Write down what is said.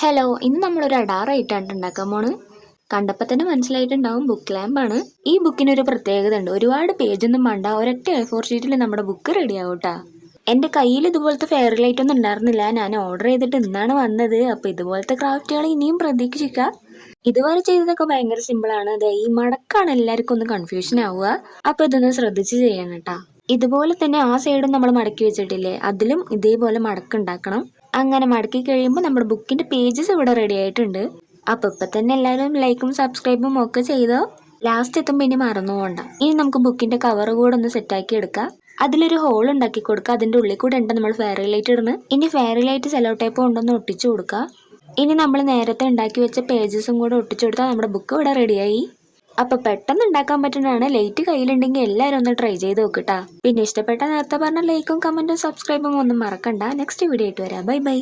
Hello ഇന്ന് നമ്മളൊരു അടാറായിട്ടാണ് ഉണ്ടാക്കാൻ പോണ് കണ്ടപ്പോൾ തന്നെ മനസ്സിലായിട്ടുണ്ടാവും ബുക്ക് ലാമ്പാണ് ഈ ബുക്കിന് ഒരു പ്രത്യേകത ഉണ്ട്. ഒരുപാട് പേജൊന്നും വേണ്ട ഒരൊറ്റ എ ഫോർ ഷീറ്റിൽ നമ്മുടെ ബുക്ക് റെഡി കേട്ടാ എന്റെ കയ്യിൽ ഇതുപോലത്തെ ഫെയർ ലൈറ്റ് ഒന്നും ഉണ്ടായിരുന്നില്ല. ഞാൻ ഓർഡർ ചെയ്തിട്ട് ഇന്നാണ് വന്നത്. അപ്പോൾ ഇതുപോലത്തെ ക്രാഫ്റ്റുകൾ ഇനിയും പ്രതീക്ഷിക്കുക ഇതുവരെ ചെയ്തതൊക്കെ ഭയങ്കര സിമ്പിളാണ് അതെ ഈ മടക്കാണ് എല്ലാവർക്കും ഒന്ന് കൺഫ്യൂഷൻ ആവുക. അപ്പോൾ ഇതൊന്ന് ശ്രദ്ധിച്ച് ചെയ്യണം കേട്ടാ ഇതുപോലെ തന്നെ ആ സൈഡും നമ്മൾ മടക്കി വെച്ചിട്ടില്ലേ? അതിലും ഇതേപോലെ മടക്കുണ്ടാക്കണം അങ്ങനെ മടക്കി കഴിയുമ്പോൾ നമ്മുടെ ബുക്കിന്റെ പേജസ് ഇവിടെ റെഡി ആയിട്ടുണ്ട്. അപ്പോൾ ഇപ്പം തന്നെ എല്ലാവരും ലൈക്കും സബ്സ്ക്രൈബും ഒക്കെ ചെയ്തോ? ലാസ്റ്റ് എത്തുമ്പോൾ ഇനി മറന്നു പോകണ്ട ഇനി നമുക്ക് ബുക്കിന്റെ കവർ കൂടെ ഒന്ന് സെറ്റാക്കി എടുക്കാം. അതിലൊരു ഹോൾ ഉണ്ടാക്കി കൊടുക്കുക അതിന്റെ ഉള്ളിൽ കൂടെ ഉണ്ട് നമ്മൾ ഫെയറി ലൈറ്റ് ഇടുന്നത്. ഇനി ഫെയറി ലൈറ്റ് സെലോ ടൈപ്പ് കൊണ്ടൊന്ന് ഒട്ടിച്ചു കൊടുക്കുക ഇനി നമ്മൾ നേരത്തെ ഉണ്ടാക്കി വെച്ച പേജസും കൂടെ ഒട്ടിച്ചു കൊടുത്താൽ നമ്മുടെ ബുക്ക് ഇവിടെ റെഡിയായി അപ്പൊ പെട്ടെന്ന് ഉണ്ടാക്കാൻ പറ്റുന്നതാണ്. ലൈറ്റ് കയ്യിലുണ്ടെങ്കിൽ എല്ലാവരും ഒന്ന് ട്രൈ ചെയ്ത് നോക്കട്ടാ പിന്നെ ഇഷ്ടപ്പെട്ട നേരത്തെ പറഞ്ഞ ലൈക്കും കമന്റും സബ്സ്ക്രൈബും ഒന്നും മറക്കണ്ട. നെക്സ്റ്റ് വീഡിയോ ആയിട്ട് വരാം. Bye bye